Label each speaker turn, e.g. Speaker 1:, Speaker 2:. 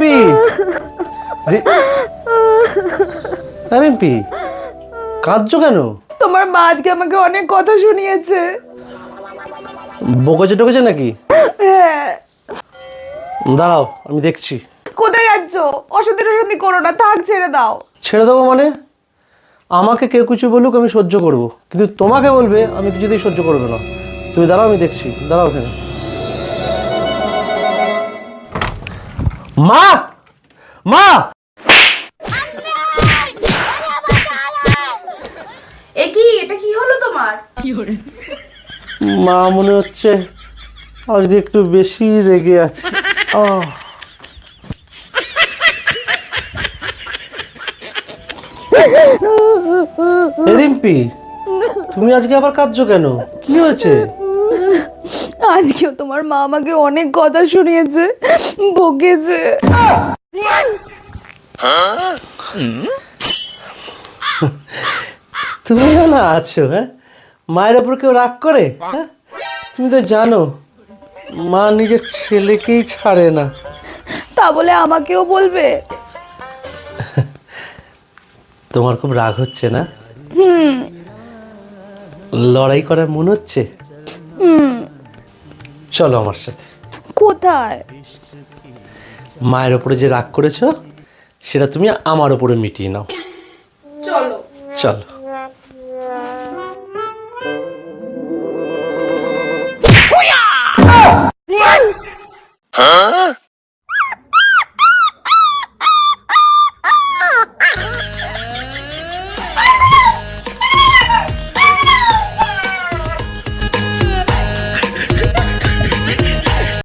Speaker 1: রিম্পি হ্যাঁ, রিম্পি কাঁদছো কেন?
Speaker 2: তোমার মা আজকে আমাকে অনেক কথা শুনিয়েছে।
Speaker 1: বকেছে টকেছে নাকি?
Speaker 2: হ্যাঁ।
Speaker 1: দাঁড়াও আমি দেখছি।
Speaker 2: কোথায় যাচ্ছ? অশান্তি টশান্তি করো না থাক ছেড়ে দাও।
Speaker 1: ছেড়ে দেবো মানে? আমাকে কেউ কিছু বলুক আমি সহ্য করব। কিন্তু তোমাকে বলবে আমি কিছুতেই সহ্য করবে না। তুমি দাঁড়াও আমি দেখছি। দাঁড়াও ওখানে মা! মা!
Speaker 2: এ কি? এটা কি হলো তোমার?
Speaker 1: মা মনে হচ্ছে আজকে একটু বেশি রেগে আছে। আহ। রিম্পি তুমি আজকে আবার কাঁদছো কেন? কি হয়েছে?
Speaker 2: আজকেও তোমার মা আমাকে অনেক কথা শুনিয়েছে বকেছে।
Speaker 1: তুমি না আছো হ্যাঁ? মায়ের ওপর কেউ রাগ করে হ্যাঁ? তুমি তো জানো মা নিজের ছেলেকেই ছাড়ে না।
Speaker 2: তা বলে আমাকেও বলবে?
Speaker 1: তোমার খুব রাগ হচ্ছে না? লড়াই করার মন হচ্ছে? চলো আমার সাথে।
Speaker 2: কোথায়?
Speaker 1: মায়ের ওপরে যে রাগ করেছ সেটা তুমি আমার ওপরে মিটিয়ে নাও।
Speaker 2: চলো।
Speaker 1: চলো।